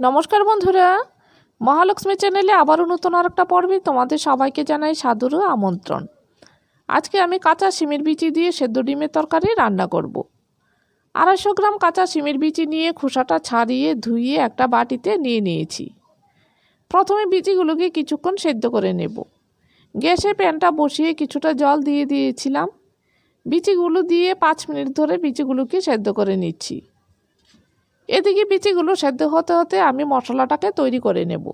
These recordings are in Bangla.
নমস্কার বন্ধুরা। মহালক্ষ্মী চ্যানেলে আবারও নতুন আর একটা পর্বে তোমাদের সবাইকে জানাই সাদর আমন্ত্রণ। আজকে আমি কাঁচা সিমের বিচি দিয়ে সেদ্ধ ডিমের তরকারি রান্না করব। আড়াইশো গ্রাম কাঁচা সিমের বিচি নিয়ে খোসাটা ছাড়িয়ে ধুইয়ে একটা বাটিতে নিয়ে নিয়েছি। প্রথমে বিচিগুলোকে কিছুক্ষণ সেদ্ধ করে নেব। গ্যাসে প্যানটা বসিয়ে কিছুটা জল দিয়ে দিয়েছিলাম। বিচিগুলো দিয়ে পাঁচ মিনিট ধরে বিচিগুলোকে সেদ্ধ করে নিচ্ছি। এদিকে বিচিগুলো সেদ্ধ হতে হতে আমি মশলাটাকে তৈরি করে নেব।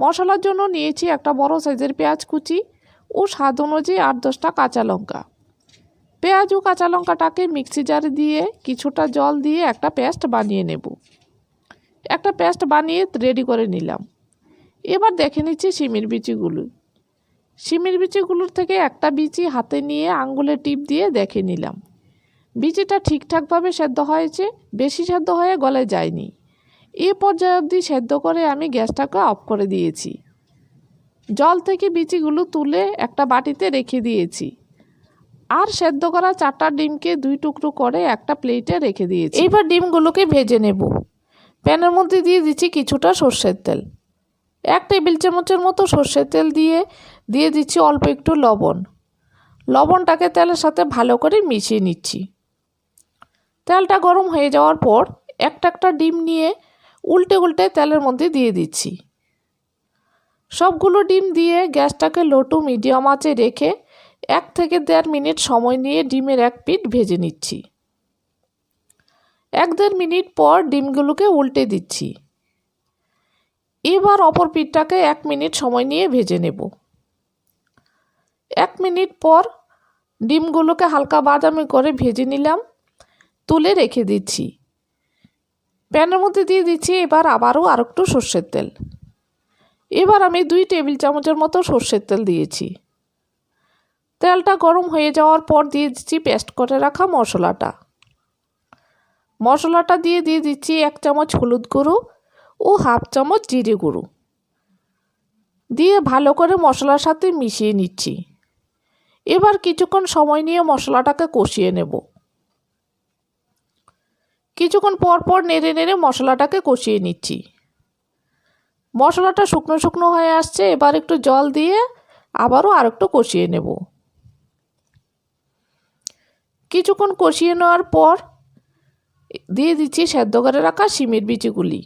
মশলার জন্য নিয়েছি একটা বড় সাইজের পেঁয়াজ কুচি ও স্বাদ অনুযায়ী আট দশটা কাঁচা লঙ্কা। পেঁয়াজ ও কাঁচা লঙ্কাটাকে মিক্সি জারে দিয়ে কিছুটা জল দিয়ে একটা পেস্ট বানিয়ে নেব। একটা পেস্ট বানিয়ে রেডি করে নিলাম। এবার দেখে নিচ্ছি সিমের বিচিগুলো। সিমের বিচিগুলোর থেকে একটা বিচি হাতে নিয়ে আঙ্গুলে টিপ দিয়ে দেখে নিলাম। বিচিটা ঠিকঠাকভাবে সেদ্ধ হয়েছে, বেশি সেদ্ধ হয়ে গলে যায়নি। এ পর্যায়ে অবধি সেদ্ধ করে আমি গ্যাসটাকে অফ করে দিয়েছি। জল থেকে বিচিগুলো তুলে একটা বাটিতে রেখে দিয়েছি। আর সেদ্ধ করা চারটা ডিমকে দুই টুকরো করে একটা প্লেটে রেখে দিয়েছি। এবার ডিমগুলোকে ভেজে নেব। প্যানের মধ্যে দিয়ে দিচ্ছি কিছুটা সর্ষের তেল। এক টেবিল চামচের মতো সর্ষের তেল দিয়ে দিয়ে দিচ্ছি অল্প একটু লবণ। লবণটাকে তেলের সাথে ভালো করে মিশিয়ে নিচ্ছি। তেলটা গরম হয়ে যাওয়ার পর একটা একটা ডিম নিয়ে উল্টে উল্টে তেলের মধ্যে দিয়ে দিচ্ছি। সবগুলো ডিম দিয়ে গ্যাসটাকে লো টু মিডিয়াম আঁচে রেখে এক থেকে দেড় মিনিট সময় নিয়ে ডিমের এক পিঠ ভেজে নিচ্ছি। এক দেড় মিনিট পর ডিমগুলোকে উল্টে দিচ্ছি। এবার অপর পিঠটাকে এক মিনিট সময় নিয়ে ভেজে নেব। এক মিনিট পর ডিমগুলোকে হালকা বাদামি করে ভেজে নিলাম। তুলে রেখে দিচ্ছি। প্যানের মধ্যে দিয়ে দিচ্ছি এবার আবারও আর একটু সর্ষের তেল। এবার আমি দুই টেবিল চামচের মতো সর্ষের তেল দিয়েছি। তেলটা গরম হয়ে যাওয়ার পর দিয়ে দিচ্ছি পেস্ট করে রাখা মশলাটা। মশলাটা দিয়ে দিয়ে দিচ্ছি এক চামচ হলুদ গুঁড়ো ও হাফ চামচ জিরে গুঁড়ো। দিয়ে ভালো করে মশলার সাথে মিশিয়ে নিচ্ছি। এবার কিছুক্ষণ সময় নিয়ে মশলাটাকে কষিয়ে নেব। কিছুক্ষণ পর পর নেড়ে নেড়ে মশলাটাকে কষিয়ে নিচ্ছি। মশলাটা শুকনো শুকনো হয়ে আসছে, এবার একটু জল দিয়ে আবারও আর একটু কষিয়ে নেব। কিছুক্ষণ কষিয়ে নেওয়ার পর দিয়ে দিচ্ছি সেদ্ধ করে রাখা সিমের বিচিগুলি।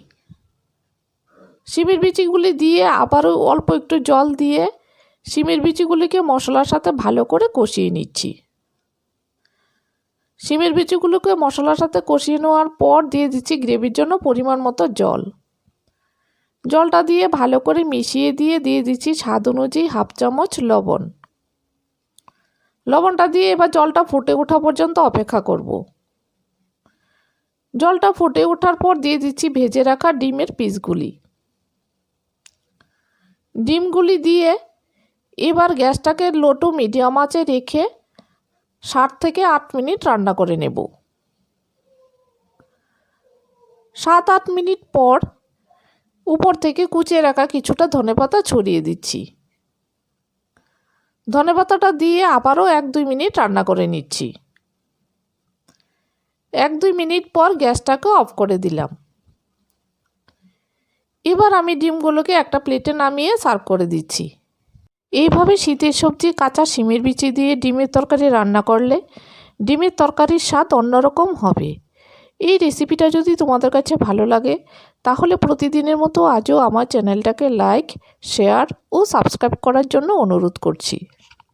সিমের বিচিগুলি দিয়ে আবারও অল্প একটু জল দিয়ে সিমের বিচিগুলিকে মশলার সাথে ভালো করে কষিয়ে নিচ্ছি। সিমের বিচিগুলোকে মশলার সাথে কষিয়ে নেওয়ার পর দিয়ে দিচ্ছি গ্রেভির জন্য পরিমাণ মতো জল। জলটা দিয়ে ভালো করে মিশিয়ে দিয়ে দিয়ে দিচ্ছি স্বাদ অনুযায়ী হাফ চামচ লবণ। লবণটা দিয়ে এবার জলটা ফুটে ওঠা পর্যন্ত অপেক্ষা করব। জলটা ফুটে ওঠার পর দিয়ে দিচ্ছি ভেজে রাখা ডিমের পিসগুলি। ডিমগুলি দিয়ে এবার গ্যাসটাকে লো টু মিডিয়াম আঁচে রেখে ষাট থেকে আট মিনিট রান্না করে নেব। সাত, আট মিনিট পর উপর থেকে কুচিয়ে রাখা কিছুটা ধনেপাতা ছড়িয়ে দিচ্ছি। ধনেপাতাটা দিয়ে আবারও এক, দুই মিনিট রান্না করে নিচ্ছি। এক, দুই মিনিট পর গ্যাসটাকে অফ করে দিলাম। এবার আমি ডিমগুলোকে একটা প্লেটে নামিয়ে সার্ভ করে দিচ্ছি। এইভাবে শীতের সবজি, কাঁচা শিমের বিচি দিয়ে ডিমের তরকারি রান্না করলে ডিমের তরকারির স্বাদ অন্যরকম হবে। এই রেসিপিটা যদি তোমাদের কাছে ভালো লাগে, তাহলে প্রতিদিনের মতো আজও আমার চ্যানেলটাকে লাইক, শেয়ার ও সাবস্ক্রাইব করার জন্য অনুরোধ করছি।